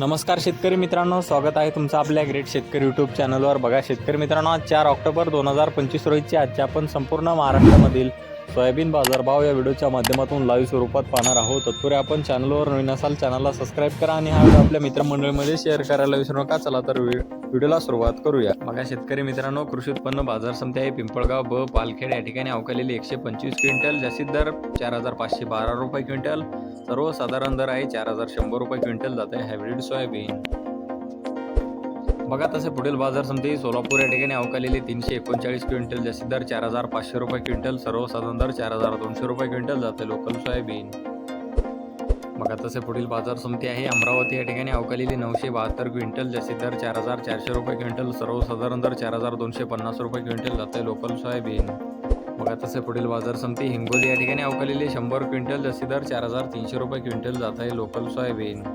नमस्कार शेतकरी मित्रांनो स्वागत आहे तुमचं आपल्या ग्रेट शेतकरी यूट्यूब चॅनलवर बघा शेतकरी मित्रांनो आज चार ऑक्टोबर दोन हजार पंचवीस रोजीची आजच्या आपण संपूर्ण महाराष्ट्रामधील सोयाबीन बाजारभाव या व्हिडिओच्या माध्यमातून लाईव्ह स्वरूपात पाहणार आहोत. तत्पूर्वी आपण चॅनलवर नवीन असाल चॅनलला सबस्क्राईब करा आणि हा व्हिडिओ आपल्या मित्रमंडळीमध्ये शेअर करायला विसरू नका. चला तर व्हिडिओला सुरुवात करूया. बघा शेतकरी मित्रांनो कृषी उत्पन्न बाजार समिती आहे पिंपळगाव ब पालखेड. या ठिकाणी अवकालेली एकशे पंचवीस क्विंटल जास्तीत दर चार हजार पाचशे बारा रुपये क्विंटल. सर्वसाधारण दर आहे चार हजार शंभर रुपये क्विंटल जात आहे हायब्रिड सोयाबीन. बघा तसे पुढील बाजार समिती सोलापूर या ठिकाणी अवकालेली तीनशे एकोणचाळीस क्विंटल जास्तीत दर चार हजार पाचशे रुपये क्विंटल सर्वसाधारण दर चार हजार दोनशे रुपये क्विंटल जाते लोकल सोयाबीन. बघा तसे पुढील बाजार समिती आहे. अमरावती या ठिकाणी अवकालेली नऊशे बहात्तर क्विंटल जास्तीत दर चार हजार चारशे रुपये क्विंटल सर्वसाधारण दर चार हजार दोनशे पन्नास रुपये क्विंटल जाते लोकल सोयाबीन. बघा तसे पुढील बाजार समिती हिंगोली या ठिकाणी अवकालेली शंभर क्विंटल जास्तीत दर चार हजार तीनशे रुपये क्विंटल जात आहे लोकल सोयाबीन.